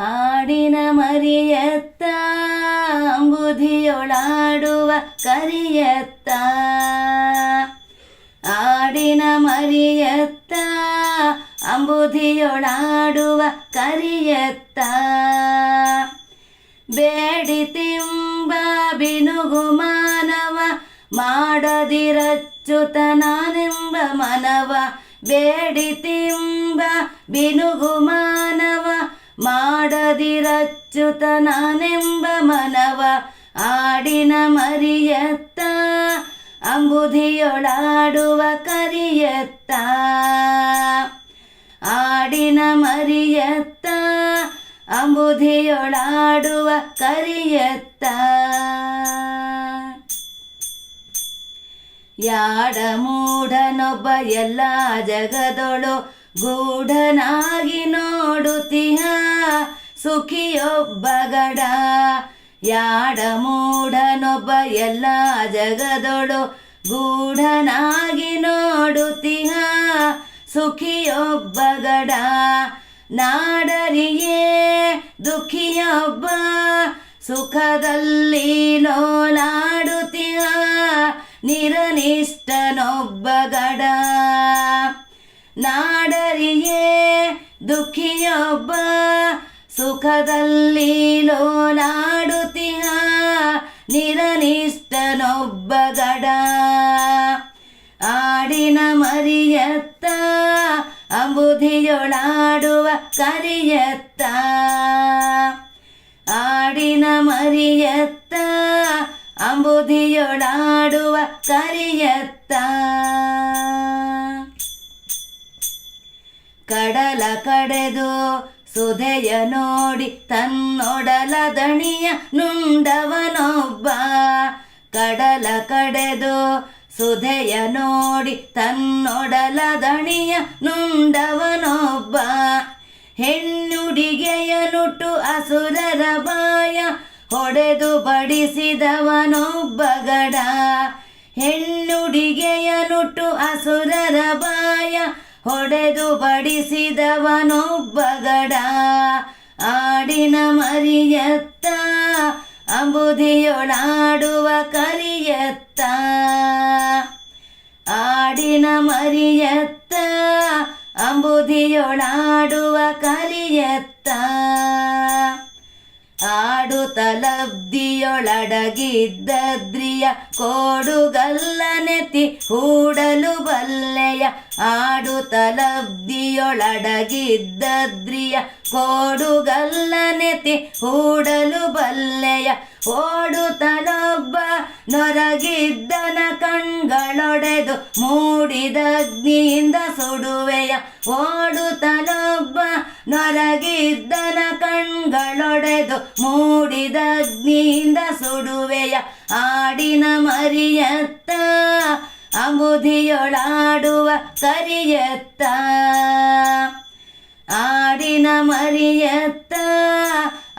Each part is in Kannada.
ಆಡಿನ ಮರಿಯತ್ತ ಬುಧಿಯೊಳಾಡುವ ಕರಿಯತ್ತ. ಆಡಿನ ಮರಿಯತ್ತ ಅಂಬುಧಿಯೊಳಾಡುವ ಕರಿಯತ್ತ. ಬೇಡಿ ತಿಂಬ ಬಿನುಗು ಮಾನವ ಮಾಡದಿರಚ್ಚುತ ನಾನೆಂಬ ಮನವ. ಬೇಡಿ ತಿಂಬ ಬಿನುಗು ಮಾನವ ಮಾಡದಿರಚ್ಚುತ ನಾನೆಂಬ ಮನವ ಆಡಿನ ಮರಿಯತ್ತ ಅಂಬುಧಿಯೊಳಾಡುವ ಕರಿಯತ್ತ. ಆಡಿನ ಮರಿಯತ್ತ ಅಂಬುಧಿಯೊಳಾಡುವ ಕರಿಯತ್ತ. ಯಾಡ ಮೂಢನೊಬ್ಬ ಎಲ್ಲ ಜಗದೊಳು ಗೂಢನಾಗಿ ನೋಡುತ್ತಿಹ ಸುಖಿಯೊಬ್ಬ ಗಡ ಯಾಡ ಮೂಢನೊಬ್ಬ ಎಲ್ಲ ಜಗದೊಳು ಗೂಢನಾಗಿ ನೋಡುತ್ತಿಹ ಸುಖಿಯೊಬ್ಬ ಗಡ ನಾಡರಿಯೇ ದುಃಖಿಯೊಬ್ಬ ಸುಖದಲ್ಲಿ ಲೋಲಾಡುತ್ತಿಹ ನಿರನಿಷ್ಠನೊಬ್ಬ ಗಡ ನಾಡರಿಯೇ ದುಃಖಿಯೊಬ್ಬ ಸುಖದಲ್ಲಿ ಲೋಲಾಡುತ್ತಿಹ ನಿರನಿಷ್ಠನೊಬ್ಬ ಗಡ. ಆಡಿನ ಮರಿಯತ್ತ ಅಂಬುಧಿಯೊಳಾಡುವ ಕರಿಯತ್ತ. ಆಡಿನ ಮರಿಯತ್ತ ಅಂಬುಧಿಯೊಳಾಡುವ ಕರಿಯತ್ತ. ಕಡಲ ಕಡೆದು ಸುಧೆಯ ನೋಡಿ ತನ್ನೊಡಲ ದಣಿಯ ನುಂಡವನೊಬ್ಬ. ಕಡಲ ಕಡೆದು ಸುಧೆಯ ನೋಡಿ ತನ್ನೊಡಲ ದಣಿಯ ನುಂಡವನೊಬ್ಬ. ಹೆಣ್ಣುಡಿಗೆಯ ನುಟ್ಟು ಅಸುರರ ಬಾಯ ಹೊಡೆದು ಬಡಿಸಿದವನೊಬ್ಬ ಗಡ. ಹೆಣ್ಣುಡಿಗೆಯ ನುಟ್ಟು ಅಸುರರ ಬಾಯ ಹೊಡೆದು ಬಡಿಸಿದವನೊಬ್ಬಗಡ ಆಡಿನ ಮರಿಯತ್ತ ಅಂಬುದಿಯೊಳಾಡುವ ಕರಿಯತ್ತ. ಆಡಿನ ಮರಿಯತ್ತ ಅಂಬುದಿಯೊಳಾಡುವ ಕರಿಯತ್ತ. ಆಡುತ್ತಲಬ್ದಿಯೊಳಡಗಿದ್ದದ್ರಿಯ ಕೋಡುಗಲ್ಲನೆತಿ ಹೂಡಲು ಬಲ್ಲೆಯ ಆಡುತ್ತಲಬ್ದಿಯೊಳಡಗಿದ್ದದ್ರಿಯ ಕೋಡುಗಲ್ಲನೆತಿ ಹೂಡಲು ಬಲ್ಲೆಯ ಓಡುತ್ತಲೊಬ್ಬ ನೊರಗಿದ್ದನ ಕಣ್ಗಳೊಡೆದು ಮೂಡಿದ ಅಗ್ನಿಯಿಂದ ಸುಡುವೆಯ ಓಡುತ್ತಲೊಬ್ಬ ನೊರಗಿದ್ದನ ಕಣ್ಗಳೊಡೆದು ಮೂಡಿದ ಅಗ್ನಿಯಿಂದ ಸುಡುವೆಯ ಆಡಿನ ಮರಿಯತ್ತ ಅಂಬುಧಿಯೊಳಾಡುವ ಕರಿಯತ್ತ ಆಡಿನ ಮರಿಯತ್ತ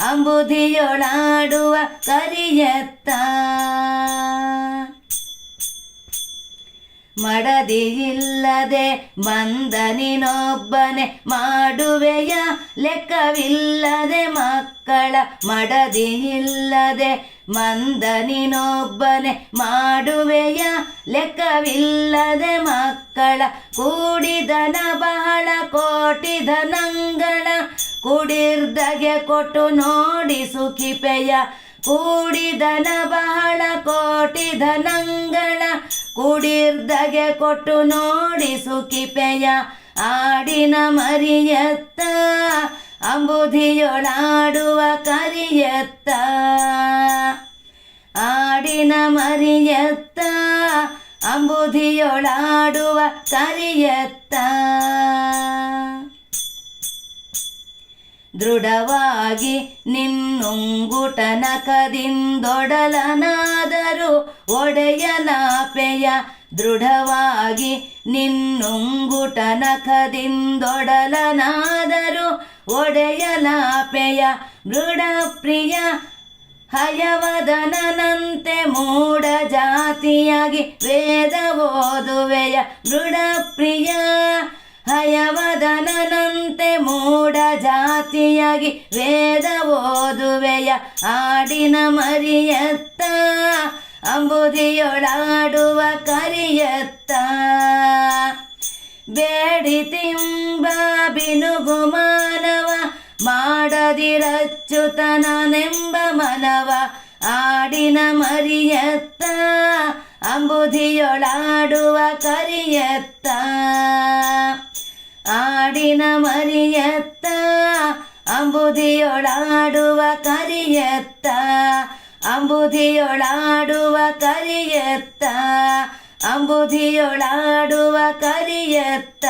ಅಂಬುಧಿಯೊಳಾಡುವ ಕರಿಯತ್ತ ಮಡದಿಯಿಲ್ಲದೆ ಬಂದ ನೀನೊಬ್ಬನೆ ಮಾಡುವೆಯ ಲೆಕ್ಕವಿಲ್ಲದೆ ಮಕ್ಕಳ ಮಡದಿಯಿಲ್ಲದೆ ಮಂದ ನೀನೊಬ್ಬನೆ ಮಾಡುವೆಯ ಲೆಕ್ಕವಿಲ್ಲದೆ ಮಕ್ಕಳ ಕೂಡಿದನ ಬಹಳ ಕೋಟಿ ಧನಂಗಳ ಕುಡಿರ್ದಗೆ ಕೊಟ್ಟು ನೋಡಿ ಸುಖಿಪೆಯ ಕೂಡಿದನ ಬಹಳ ಕೋಟಿ ಧನಂಗಳ ಕುಡಿರ್ದಗೆ ಕೊಟ್ಟು ನೋಡಿ ಸುಖಿಪೆಯ ಆಡಿನ ಮರಿಯತ್ತ. ಅಂಬುಧಿಯೊಳಾಡುವ ಕರಿಯತ್ತ. ಆಡಿನ ಮರಿಯತ್ತ. ಅಂಬುಧಿಯೊಳಾಡುವ ಕರಿಯತ್ತ. ದೃಢವಾಗಿ ನಿನ್ನುಂಗುಟನ ಒಡೆಯನಾಪೆಯ ದೃಢವಾಗಿ ನಿನ್ನುಂಗುಟನಕದಿಂದೊಡಲನಾದರೂ ಒಡೆಯಲಾಪೆಯ ಮೃಡಪ್ರಿಯ ಹಯವದನನಂತೆ ಮೂಡ ಜಾತಿಯಾಗಿ ವೇದ ಓದುವೆಯ ಹಯವದನಂತೆ ಮೂಢ ಜಾತಿಯಾಗಿ ವೇದ ಓದುವೆಯ ಆಡಿನ ಮರಿಯತ್ತ, ಅಂಬುದಿಯೊಳಾಡುವ ಕರಿಯತ್ತ. ಬೇಡಿ ತಿಂಬ ಬಿನುಗು ಮಾನವ ಮಾಡದಿರಚ್ಚುತನನೆಂಬ ಮನವ ಆಡಿನ ಮರಿಯತ್ತ, ಅಂಬುದಿಯೊಳಾಡುವ ಕರಿಯತ್ತ. ಅಂಬುದಿಯೊಳಾಡುವ ಕರಿಯತ್ತ ಅಂಬುದಿಯೊಳಾಡುವ ಕರಿಯತ್ತ ಅಂಬುದಿಯೊಳಾಡುವ ಕರಿಯತ್ತ.